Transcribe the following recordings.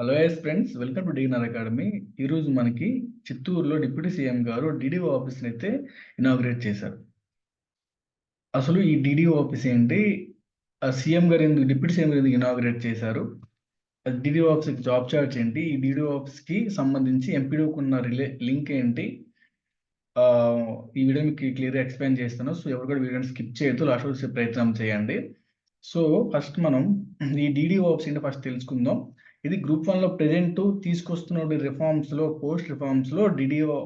Hello yes friends welcome to డిగ్నర్ academy ఈరోజు మనకి చిత్తూరులో డిప్యూటీ సీఎం గారు డిడిఓ ఆఫీస్ని అయితే ఇనాగ్రేట్ చేశారు. అసలు ఈ డిడిఓ ఆఫీస్ ఏంటి? ఆ సీఎం గారు ఎందుకు డిప్యూటీ సీఎం గారు ఎందుకు ఇనాగ్రేట్ చేశారు? డిడిఓ ఆఫీస్కి జాబ్ చార్జ్ ఏంటి? ఈ డిడిఓ ఆఫీస్కి సంబంధించి ఎంపీడీఓకి ఉన్న రిలే లింక్ ఏంటి? ఈ వీడియో మీకు క్లియర్గా ఎక్స్ప్లెయిన్ చేస్తాను. సో ఎవరు కూడా వీడియోని స్కిప్ చేయొద్దు. లాస్ట్ వచ్చే ప్రయత్నం చేయండి. సో ఫస్ట్ మనం ఈ డిడిఓ ఆఫీస్ ఏంటి ఫస్ట్ తెలుసుకుందాం. ఇది గ్రూప్ వన్లో ప్రెజెంట్ తీసుకొస్తున్న రిఫార్మ్స్లో పోస్ట్ రిఫార్మ్స్లో డిడిఓ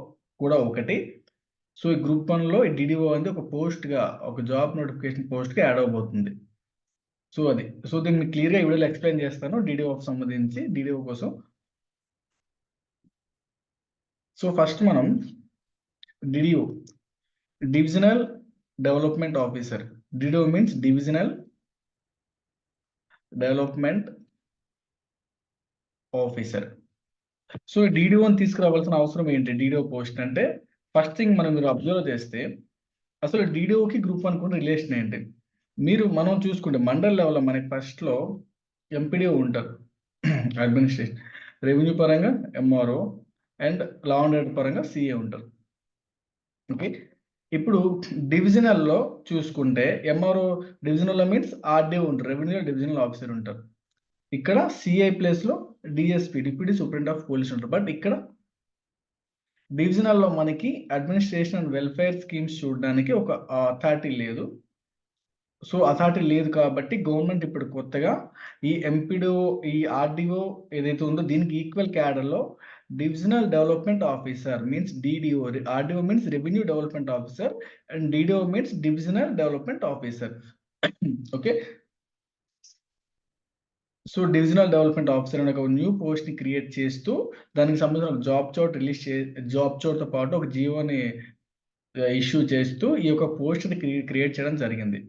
కూడా ఒకటి. సో ఈ గ్రూప్ వన్లో డిడిఓ అనేది ఒక పోస్ట్గా ఒక జాబ్ నోటిఫికేషన్ పోస్ట్గా యాడ్ అవబోతుంది. సో అది. సో దీన్ని క్లియర్గా ఈ వీడియోలో ఎక్స్ప్లెయిన్ చేస్తాను డిడిఓకి సంబంధించి డిడిఓ కోసం. సో ఫస్ట్ మనం DDO divisional development officer DDO means divisional development officer so డీడీఓని తీసుకురావాల్సిన అవసరం ఏంటి? డీడీఓ పోస్ట్ అంటే ఫస్ట్ థింగ్ మనం మీరు అబ్జర్వ్ చేస్తే అసలు డీడీఓకి గ్రూప్ వన్ కూడా రిలేషన్ ఏంటి? మీరు మనం చూసుకుంటే మండల్ లెవెల్లో మనకి ఫస్ట్లో ఎంపీడీఓ ఉంటారు. అడ్మినిస్ట్రేషన్ రెవెన్యూ పరంగా MRO and law and order పరంగా సిఏ ఉంటారు. ఓకే ఇప్పుడు డివిజనల్లో చూసుకుంటే ఎంఆర్ఓ డివిజనల్లో మీన్స్ ఆర్డీఓ ఉంటారు. రెవెన్యూ డివిజనల్ ఆఫీసర్ ఉంటారు. ఇక్కడ సిఐ ప్లేస్లో DSP deputy superintendent of police ఉంటారు. బట్ ఇక్కడ డివిజనల్లో మనకి అడ్మినిస్ట్రేషన్ అండ్ వెల్ఫేర్ స్కీమ్స్ చూడడానికి ఒక అథారిటీ లేదు. సో అథారిటీ లేదు కాబట్టి గవర్నమెంట్ ఇప్పుడు కొత్తగా ఈ ఎంపీడీఓ ఈ ఆర్డీఓ ఏదైతే ఉందో దీనికి ఈక్వల్ క్యాడర్లో divisional development officer means DDO RDO means revenue development officer and DDO means divisional development officer okay so divisional development officer అనే ఒక న్యూ పోస్ట్ని క్రియేట్ చేస్తూ దానికి సంబంధించిన జాబ్ చోట్ రిలీజ్ చే జాబ్ చోట్తో పాటు ఒక జియోని ఇష్యూ చేస్తూ ఈ యొక్క పోస్ట్ని క్రియేట్ చేయడం జరిగింది.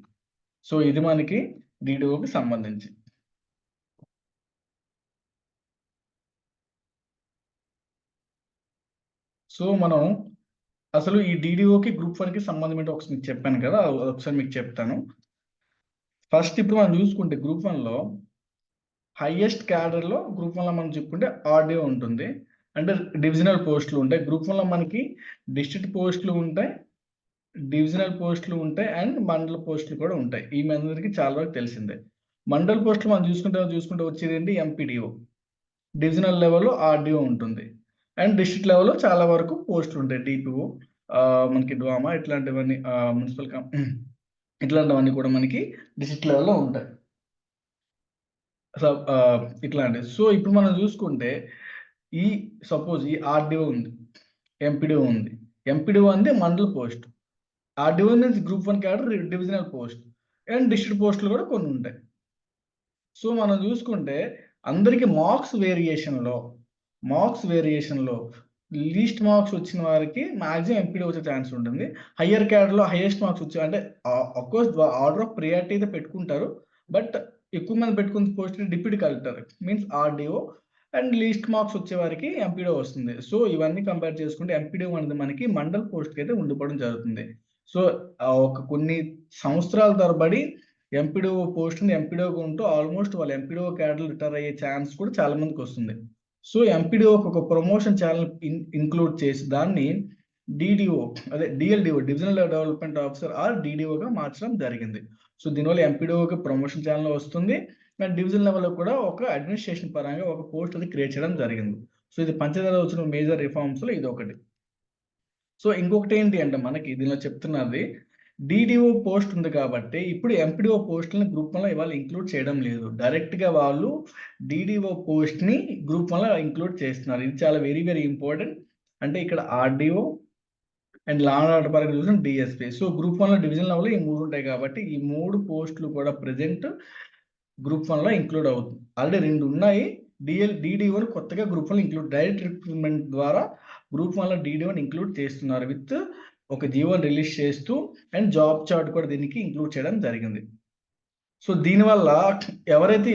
సో ఇది మనకి డిడిఓకి సంబంధించి. సో మనం అసలు ఈ డిడిఓకి గ్రూప్ వన్కి సంబంధం ఏంటో ఒకసారి మీకు చెప్పాను కదా అది ఒకసారి మీకు చెప్తాను. ఫస్ట్ ఇప్పుడు మనం చూసుకుంటే గ్రూప్ వన్లో హైయెస్ట్ క్యాడర్లో గ్రూప్ వన్లో మనం చెప్పుకుంటే ఆర్డీ ఉంటుంది. అంటే డివిజనల్ పోస్టులు ఉంటాయి. గ్రూప్ వన్లో మనకి డిస్ట్రిక్ట్ పోస్టులు ఉంటాయి డివిజనల్ పోస్టులు ఉంటాయి అండ్ మండల పోస్టులు కూడా ఉంటాయి. ఈ మీ అందరికీ చాలా వరకు తెలిసిందే. మండల్ పోస్టులు మనం చూసుకుంటే చూసుకుంటే వచ్చేది ఏంటి? ఎంపీడీఓ. డివిజనల్ లెవెల్లో ఆర్డీఓ ఉంటుంది. అండ్ డిస్ట్రిక్ట్ లెవెల్లో చాలా వరకు పోస్టులు ఉంటాయి. డిపిఓ మనకి డ్వామా ఇట్లాంటివన్నీ మున్సిపల్ ఇట్లాంటివన్నీ కూడా మనకి డిస్ట్రిక్ట్ లెవెల్లో ఉంటాయి. ఇట్లా ఆ, సో ఇప్పుడు మనం చూసుకుంటే ఈ సపోజ్ ఈ ఆర్డీఓ ఉంది ఎంపీడీఓ ఉంది. ఎంపీడీఓ అంటే మండల పోస్ట్. ఆర్డీఓ నుంచి group one cadre divisional post. And district పోస్టులు కూడా కొన్ని ఉంటాయి. సో మనం చూసుకుంటే అందరికీ మార్క్స్ వేరియేషన్లో మార్క్స్ వేరియేషన్లో లీస్ట్ మార్క్స్ వచ్చిన వారికి మాక్సిమం ఎంపీడీ వచ్చే ఛాన్స్ ఉంటుంది. హయ్యర్ క్యాడర్లో హైయెస్ట్ మార్క్స్ వచ్చే అంటే అఫ్కోర్స్ ఆర్డర్ ఆఫ్ ప్రియారిటీ అయితే పెట్టుకుంటారు. బట్ ఎక్కువ మంది పెట్టుకున్న post deputy collector. Means RDO and least marks వచ్చే వారికి ఎంపీడో వస్తుంది. సో ఇవన్నీ కంపేర్ చేసుకుంటే ఎంపీడో అనేది మనకి మండల్ పోస్ట్కి అయితే ఉండిపోవడం జరుగుతుంది. సో ఒక కొన్ని సంవత్సరాల తరబడి ఎంపీడో పోస్ట్ని ఎంపీడోగా ఉంటూ ఆల్మోస్ట్ వాళ్ళు ఎంపీడో క్యాడర్ రిటైర్ అయ్యే ఛాన్స్ కూడా చాలా మందికి వస్తుంది. సో ఎంపీడీఓకి ఒక ప్రమోషన్ ఛానల్ ఇంక్లూడ్ చేసి దాన్ని డిడిఓ అదే DLDO divisional development officer or డిడిఓగా మార్చడం జరిగింది. సో దీనివల్ల ఎంపీడీఓకి ప్రమోషన్ ఛానల్ వస్తుంది. అండ్ డివిజన్ లెవెల్లో కూడా ఒక అడ్మినిస్ట్రేషన్ పరంగా ఒక పోస్ట్ అది క్రియేట్ చేయడం జరిగింది. సో ఇది పంచదార వచ్చిన మేజర్ రిఫార్మ్స్లో ఇది ఒకటి. సో ఇంకొకటి ఏంటి అంటే మనకి దీనిలో చెప్తున్నది డిడిఓ పోస్ట్ ఉంది కాబట్టి ఇప్పుడు ఎంపీడీఓ పోస్టులను గ్రూప్ వన్లో ఇవాళ ఇంక్లూడ్ చేయడం లేదు. డైరెక్ట్గా వాళ్ళు డిడిఓ పోస్ట్ని గ్రూప్ వన్లో ఇంక్లూడ్ చేస్తున్నారు. ఇది చాలా వెరీ వెరీ ఇంపార్టెంట్ అంటే ఇక్కడ RDO and law and order పరంగా చూసిన డిఎస్పీ సో గ్రూప్ వన్లో డివిజన్ లెవెల్ ఈ మూడు ఉంటాయి కాబట్టి ఈ మూడు పోస్టులు కూడా ప్రెసెంట్ గ్రూప్ వన్లో ఇంక్లూడ్ అవుతుంది. ఆల్రెడీ రెండు ఉన్నాయి. డిఎల్ డిడిఓని కొత్తగా group one include direct recruitment ద్వారా గ్రూప్ వన్లో డిడిఓని ఇంక్లూడ్ చేస్తున్నారు విత్ ఒక జీవోని రిలీజ్ చేస్తూ అండ్ జాబ్ చార్ట్ కూడా దీనికి ఇంక్లూడ్ చేయడం జరిగింది. సో దీనివల్ల ఎవరైతే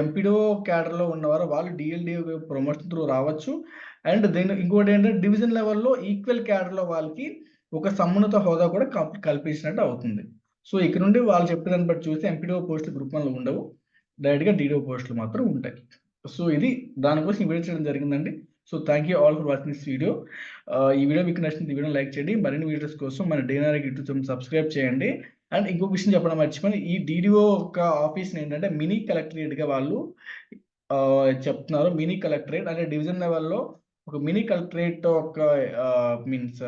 ఎంపీడో క్యాడర్లో ఉన్నవారో వాళ్ళు డిఎల్డిఓ ప్రమోషన్ త్రూ రావచ్చు. అండ్ దీని ఇంకోటి ఏంటంటే డివిజన్ లెవెల్లో ఈక్వల్ క్యాడర్లో వాళ్ళకి ఒక సమున్నత హోదా కూడా కల్పించినట్టు అవుతుంది. సో ఇక్కడ నుండి వాళ్ళు చెప్పేదాన్ని బట్టి చూస్తే ఎంపీడీఓ పోస్టులు గ్రూప్ వన్లో ఉండవు. డైరెక్ట్గా డీడీఓ పోస్టులు మాత్రం ఉంటాయి. సో ఇది దానికోసం ఈ వీడియో చేయడం జరిగిందండి. So thank you all for watching this video. ఈ వీడియో మీకు నచ్చింది ఈ వీడియో లైక్ చేయండి. మరిన్ని వీడియోస్ కోసం మన డైనారీ యూట్యూబ్ సబ్స్క్రైబ్ చేయండి. అండ్ ఇంకొక విషయం చెప్పడం మర్చిపోయి ఈ డిడిఓ యొక్క ఆఫీస్ ఏంటంటే మినీ కలెక్టరేట్గా వాళ్ళు చెప్తున్నారు. మినీ కలెక్టరేట్ అంటే డివిజన్ లెవెల్లో ఒక మినీ కలెక్టరేట్ ఒక మీన్స్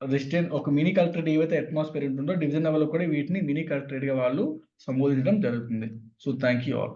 రెసిడెంట్ ఒక మినీ కలెక్టరేట్ ఏవైతే అట్మాస్ఫియర్ ఉంటుందో డివిజన్ లెవెల్లో కూడా వీటిని మినీ కలెక్టరేట్గా వాళ్ళు సంబోధించడం జరుగుతుంది. So thank you all.